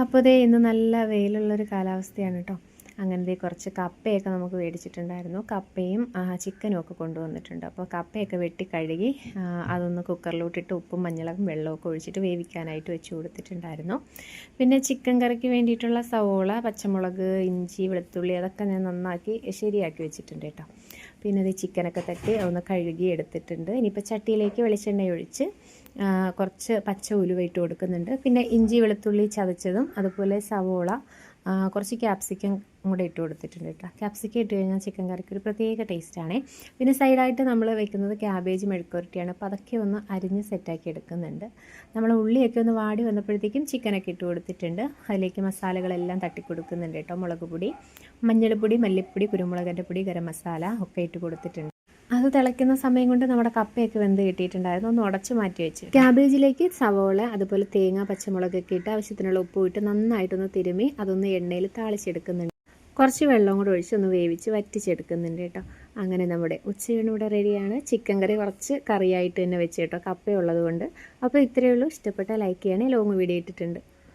അപ്പോൾ ദേ ഇന്ന് നല്ല വെയിലുള്ളൊരു കാലാവസ്ഥയാണ് കേട്ടോ അങ്ങനത്തെ കുറച്ച് കപ്പയൊക്കെ നമുക്ക് മേടിച്ചിട്ടുണ്ടായിരുന്നു കപ്പയും ചിക്കനും ഒക്കെ കൊണ്ടുവന്നിട്ടുണ്ട്. അപ്പോൾ കപ്പയൊക്കെ വെട്ടി കഴുകി അതൊന്ന് കുക്കറിലോട്ടിട്ട് ഉപ്പും മഞ്ഞളും വെള്ളമൊക്കെ ഒഴിച്ചിട്ട് വേവിക്കാനായിട്ട് വെച്ച് കൊടുത്തിട്ടുണ്ടായിരുന്നു. പിന്നെ ചിക്കൻ കറിക്ക് വേണ്ടിയിട്ടുള്ള സവോള പച്ചമുളക് ഇഞ്ചി വെളുത്തുള്ളി അതൊക്കെ ഞാൻ നന്നാക്കി ശരിയാക്കി വെച്ചിട്ടുണ്ട് കേട്ടോ പിന്നെ അത് ചിക്കനൊക്കെ തട്ടി ഒന്ന് കഴുകി എടുത്തിട്ടുണ്ട്. ഇനിയിപ്പോൾ ചട്ടിയിലേക്ക് വെളിച്ചെണ്ണ ഒഴിച്ച് കുറച്ച് പച്ച ഉലുവ ഇട്ട് കൊടുക്കുന്നുണ്ട്. പിന്നെ ഇഞ്ചി വെളുത്തുള്ളി ചതച്ചതും അതുപോലെ സവോള കുറച്ച് ക്യാപ്സിക്കം കൂടെ ഇട്ട് കൊടുത്തിട്ടുണ്ട് കേട്ടോ. ക്യാപ്സിക്കം ഇട്ട് കഴിഞ്ഞാൽ ചിക്കൻ കറിക്ക് ഒരു പ്രത്യേക ടേസ്റ്റാണ് പിന്നെ സൈഡായിട്ട് നമ്മൾ വെക്കുന്നത് ക്യാബേജ് മെഴുക്കുരട്ടിയാണ് അപ്പോൾ അതൊക്കെ ഒന്ന് അരിഞ്ഞ് സെറ്റാക്കി എടുക്കുന്നുണ്ട്. നമ്മൾ ഉള്ളിയൊക്കെ ഒന്ന് വാടി വന്നപ്പോഴത്തേക്കും ചിക്കനൊക്കെ ഇട്ട് കൊടുത്തിട്ടുണ്ട്. അതിലേക്ക് മസാലകളെല്ലാം തട്ടി കൊടുക്കുന്നുണ്ട് കേട്ടോ. മുളക് പൊടി മഞ്ഞൾപ്പൊടി മല്ലിപ്പൊടി കുരുമുളകിന്റെ പൊടി ഗരം മസാല ഒക്കെ ഇട്ട് കൊടുത്തിട്ടുണ്ട്. അത് തിളയ്ക്കുന്ന സമയം കൊണ്ട് നമ്മുടെ കപ്പയൊക്കെ വെന്ത് കിട്ടിയിട്ടുണ്ടായിരുന്നു. ഒന്ന് ഉടച്ച് മാറ്റി വെച്ച്. ക്യാബേജിലേക്ക് സവോള അതുപോലെ തേങ്ങ പച്ചമുളകൊക്കെ ഇട്ട് ആവശ്യത്തിനുള്ള ഉപ്പ് ഇട്ട് നന്നായിട്ടൊന്ന് തിരുമ്മി അതൊന്ന് എണ്ണയിൽ താളിച്ചെടുക്കുന്നുണ്ട്. കുറച്ച് വെള്ളം കൂടെ ഒഴിച്ച് ഒന്ന് വേവിച്ച് വറ്റിച്ചെടുക്കുന്നുണ്ട് കേട്ടോ. അങ്ങനെ നമ്മുടെ ഉച്ചയൂണ് ഇവിടെ റെഡിയാണ്. ചിക്കൻ കറി കുറച്ച് കറിയായിട്ട് തന്നെ വെച്ച് കേട്ടോ കപ്പയുള്ളത് കൊണ്ട്. അപ്പോൾ ഇത്രയേ ഉള്ളൂ. ഇഷ്ടപ്പെട്ട ലൈക്ക് ചെയ്യണേ. ലോങ് വീഡിയോ ഇട്ടിട്ടുണ്ട്.